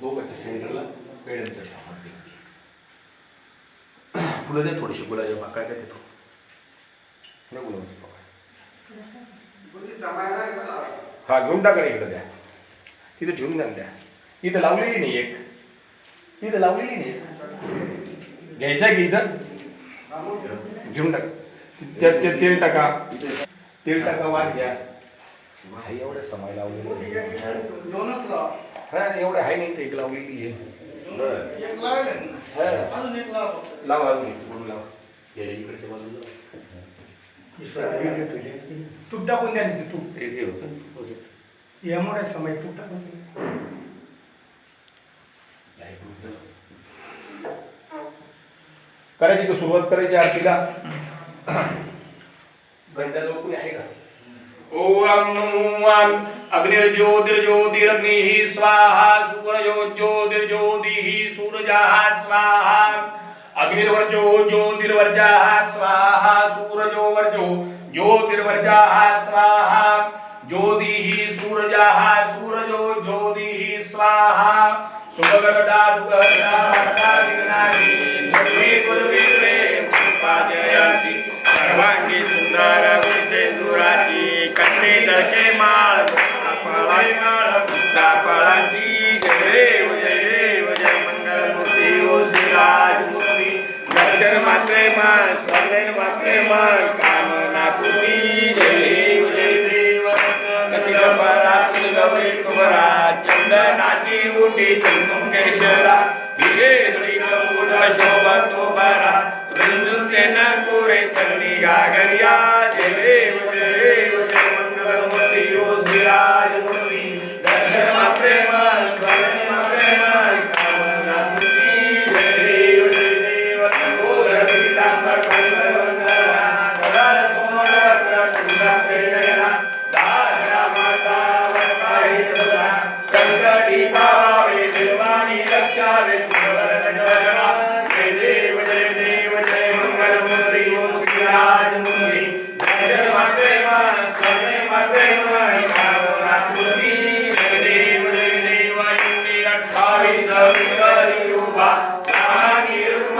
दोघांच्या सेंटरला पेड्यांचं टाकते फुलं द्या थोडीशी गुलाबी पाकळ्या द्या तिथं नाही गुलाबाची पाकळी. समायला हा घेऊन टाका इकडं द्या. तिथं ठेवून द्या द्या. इथं लावलेली नाही एक. इथं लावलेली नाही एक. घ्यायचं आहे की इथं? घेऊन टाका. त्यात ते तेल टाका. तेल टाका वाट घ्या. एवढं समाय लावलेलं दोनच लाव. हा एवढं आहे नाही एक लावलेली आहे एक लावले ना हा. अजून एक लाव लावा अजून एक म्हणून लावा. या इकडच्या बाजूला तूप टाकून द्या ना ते तूप. हे घे बघ. या मोठ्या समय तूप टाकून द्या. करायची का सुरुवात? करायची आरतीला? घंटाजवळ कोणी आहे का? ओम अग्निर्ज्योतिर्ज्योतिरग्निः स्वाहा सुवर्ज्योतिर्ज्योतिः सूरजः स्वाहा। अग्निर्वर्जो ज्योतिर्वर्जः स्वाहा सूरजो वर्जो ज्योतिर्वर्जः स्वाहा। ज्योतिः सूरजः, सूरजो ज्योतिः स्वाहा। सुभगरदा दुगरदा वरदा विघ्नानि निर्वे कुलविग्रे उपादयाति सर्वांगी सुंदर गुणसेंदुराची कंठे तळके माळ पळाई माळ पळाची जय देव जय देव जय मंगल ओ श्रीराज दर्शन मात्रे मन स्वर्णन मात्रे मन कामना पूर्ती जय देव जय देव कथित परा कुबरा चंदनाची उटी चंदुकेश्वरा हिरे धुळी कपूर शोभतो बरा रुंजुके न पुरे चंदी गागरिया जय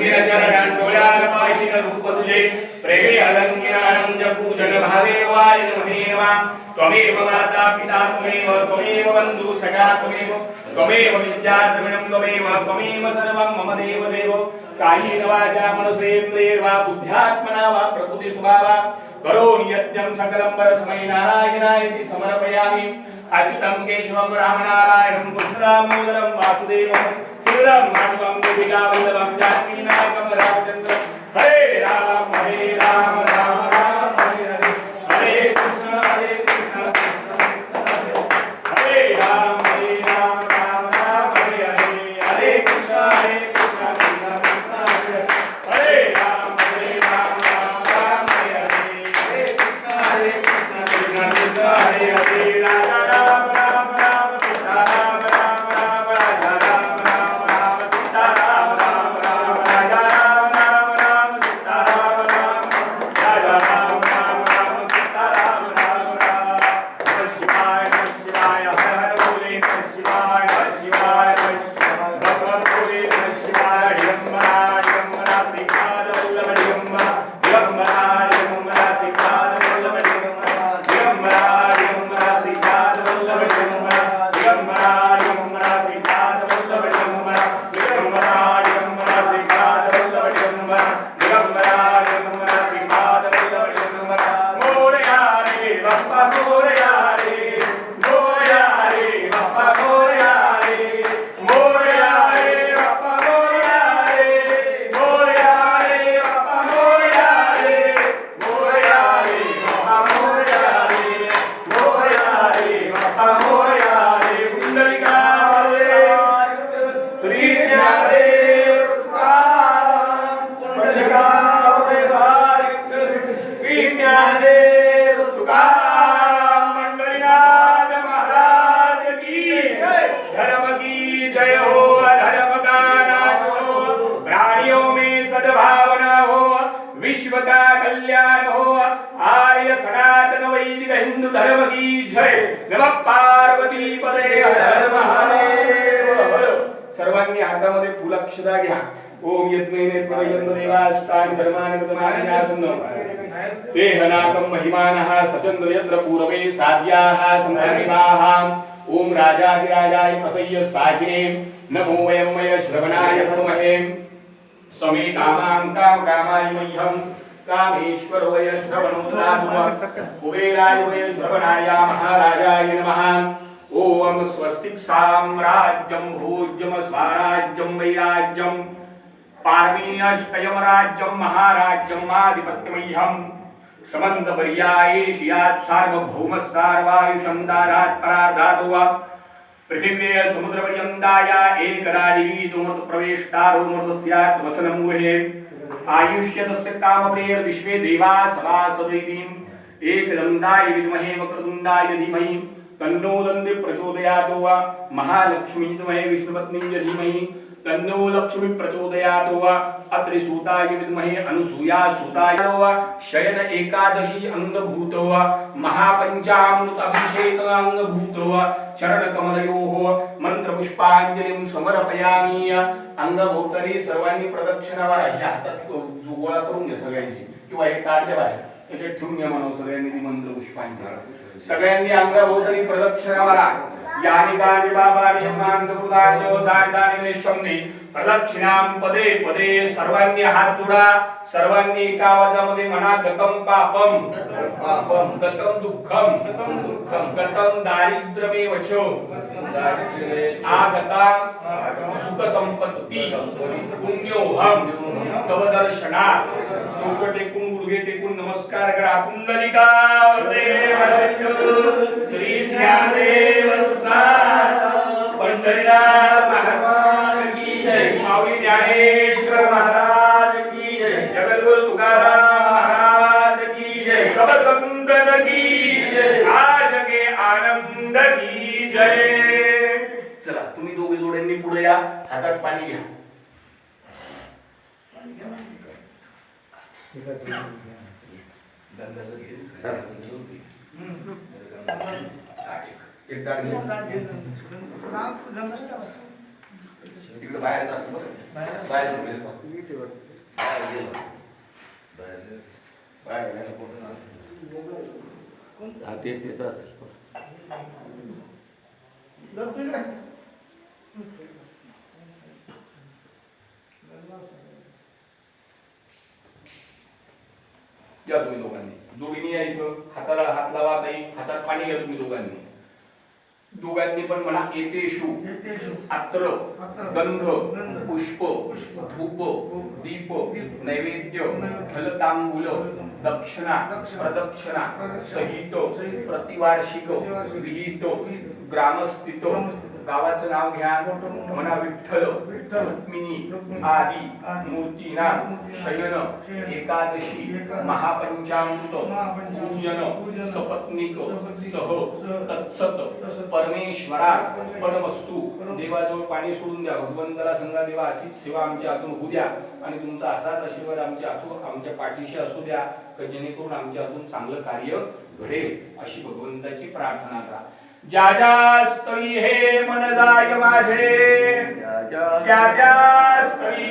डोळ्याला रूप तुझे प्रेमे त्वमेव माता पिता त्वमेव त्वमेव बन्धु सखा त्वमेव त्वमेव विद्या द्रविणं त्वमेव त्वमेव सर्वं मम देव देव कायेन वाचा वा बुद्ध्यात्मना वा प्रकृति करोमि यज्ञं सकलं परस्मै नारायणाय समर्पयामि अच्युतं केशवं रामनारायणं पुत्रदामोदरं वासुदेवं शिवदं माधवं गोपिकावल्लभं जानकीनायकं रामचन्द्रं हरे राम हरे राम राम। वैदिक हिंदू धर्म की जय नम पार्वती पदे हर महादेव। सर्वांनी हातामध्ये फुलाक्षदा घ्या. ओम यज्ञेने प्रयन्त देवास्तान धर्मानि कृतमानि आसन्न ते हनाकं महिमानः सचन्द्र यत्र पूरवे साध्याः सम्प्रतिभाः। ॐ राजाधिराजाय प्रसय्य साहिने नमो वयं वय श्रवणाय धर्महे। समे कामां काम कामाय मह्यं कामेश्वर वय कुबेराय वय श्रवणाय महाराजाय नमः। ॐ स्वस्तिक् साम्राज्यं भोज्यं स्वराज्यं वैराज्यं। पार्मीयष्टयं राज्यं महाराज्यम् आधिपत्यमह्यम् समन्तपर्याये शियात् सार्वभौमः सार्वायुषं दारात् परार्धातो वा पृथिव्ये समुद्रपर्यन्ताय एकराडिवीतुमृतप्रवेष्टारो मृतस्यात् वसनं गुहे आयुष्यतस्य कामप्रेर विश्वे देवा विद्महे धीमहि। तन्नो दन्दे प्रचोदयातो वा महालक्ष्मी विष्णुपत्नी तन्नो लक्ष्मी प्रचोदयात वा अत्रि सूताय विद्महे अनुसूया सूताय वा शयन एकादशी अंगभूत वा महापंचामृत अभिषेक अंगभूत वा चरण कमलयोः मंत्र पुष्पांजलिं समर्पयामि अंगभोवतरी सर्वांनी प्रदक्षिणा ह्या हातात जो गोळा करून घ्या सगळ्यांची किंवा एक काढले बाहेर त्याच्यात ठेवून घ्या म्हणून सगळ्यांनी ती मंत्र पुष्पांजली सगळ्यांनी अंगभोवतरी प्रदक्षिणा मारा. यानि कानि बाबानि यमान्तकृतान्यो दानिदानि निशम्नि प्रदक्षिणां पदे पदे सर्वांनी हात जोडा सर्वांनी एका आवाजामध्ये म्हणा गतम पापम। पापम गतम दुःखम। गतम दुःखम। गतम दारिद्र्यमेव च आगता सुख संपत्ती पुण्योहम तव दर्शनात। गुडघे टेकून नमस्कार करा. कुंडलिका श्री ज्ञानदेव पंढरीनाथ महाराज की जय. माऊली ज्ञानेश्वर महाराज की जय. तुकाराम महाराज की जय. की जय. आज के आनंद की जय. चला तुम्ही दोघे जोड्यांनी पुढे या. हातात पाणी घ्या. एक. एक घेऊन तिकडे बाहेरच असतं बाहेर बघ. बाहेर गेलं. बाहेर असेल. हा तेच तेच असेल या तुम्ही दोघांनी. जोडीने या इथं. हाताला हात लावा ताई हातात पाणी घ्या तुम्ही दोघांनी. दोघांनी पण म्हणा येतेशु अत्र अत्र, गंध पुष्प धूप दीप नैवेद्य फलतांबूल दक्षिणा दक्षिणा, प्रदक्षिणा सहित प्रतिवार्षिक विहित ग्रामस्थित, गावाचं नाव घ्या. म्हणा विठ्ठल रुक्मिणी आदी मूर्तीना शयन एकादशी महापंचामृत पूजन सपत्निक सह तत्सत परमेश्वरा परमस्तु. परम- देवाजवळ पाणी सोडून द्या. भगवंताला सांगा देवा. अशीच सेवा आमच्या हातून होऊ द्या. आणि तुमचा असाच आशीर्वाद आमच्या हातून आमच्या पाठीशी असू द्या की जेणेकरून आमच्या हातून चांगलं कार्य घडेल. अशी भगवंताची प्रार्थना करा. ज्या ज्या स्थळी हे मन जाय माझे। त्या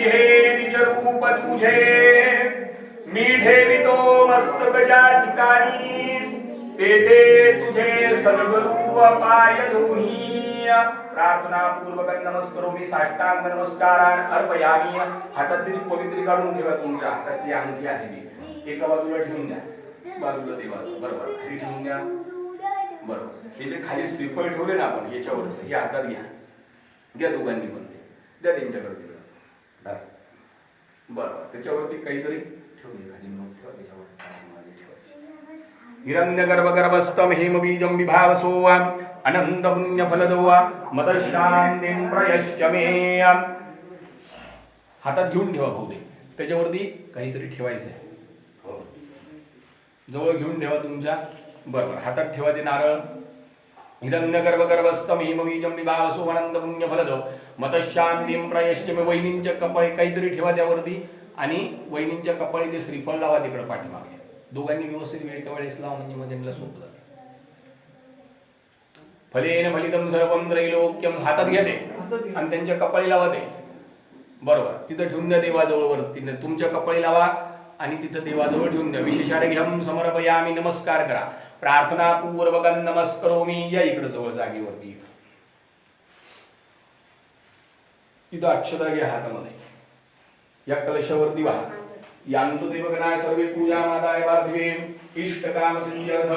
हे निज रूप तुझे। मी ठेवितो मस्तक ज्या ठिकाणी तेथे तुझे सद्गुरु पाय दोन्ही प्रार्थना पूर्वक साष्टांग अर्पयामी। पवित्री काढून ठेवा तुमच्या हातातली अंगठी आहे एका बाजूला ठेवून द्या. बाजूला देवा. बरोबर. ठेवून द्या. बरोबर हे जे खाली श्रीफळ ठेवले ना आपण याच्यावरच हे हातात घ्या घ्या दोघांनी पण ते. द्या त्यांच्याकडे तिकडं बरोबर त्याच्यावरती काहीतरी ठेवले खाली मग ठेवा त्याच्यावर मागे ठेवायची. हिरण्यगर्भगर्भस्थं हेमबीजं विभावसोऽहम् अनन्तपुण्यफलदो मदशान्तिं प्रयश्च मे। हातात घेऊन ठेवा भाऊ ते. त्याच्यावरती काहीतरी ठेवायचं आहे हो. जवळ घेऊन ठेवा तुमच्या. बरोबर. हातात ठेवा ते नारळ. हिरण्यगर्भगर्भस्थं हेमबीजं विभावसो पुण्य मतशांतीं मतशांतीम मे वहिनींच्या कपाळी काहीतरी ठेवा त्यावरती. आणि वहिनींच्या कपाळी ते श्रीफळ लावा तिकडे पाठीमागे. दोघांनी व्यवस्थित वेळच्या वेळेस लावा म्हणजे मध्ये त्यांना सोपं जातं. फलेन फलितम सर्वम त्रैलोक्यम हातात घ्या ते. आणि त्यांच्या कपाळी लावा ते. बरोबर. तिथं ठेवून द्या देवाजवळ वरती तुमच्या कपाळी लावा आणि तिथं देवाजवळ ठेवून द्या. विशेषार्घ्यम समर्पयामी नमस्कार करा. प्रार्थना पूर्वक नमस्करोमी या इकडे जवळ जागेवरती. इथं इथं अक्षता घ्या हातामध्ये या कलशावरती वाहा. यांचं देवगणाय सर्वे पूजा माताय पार्थिवे इष्टकाम सिद्ध्यर्थम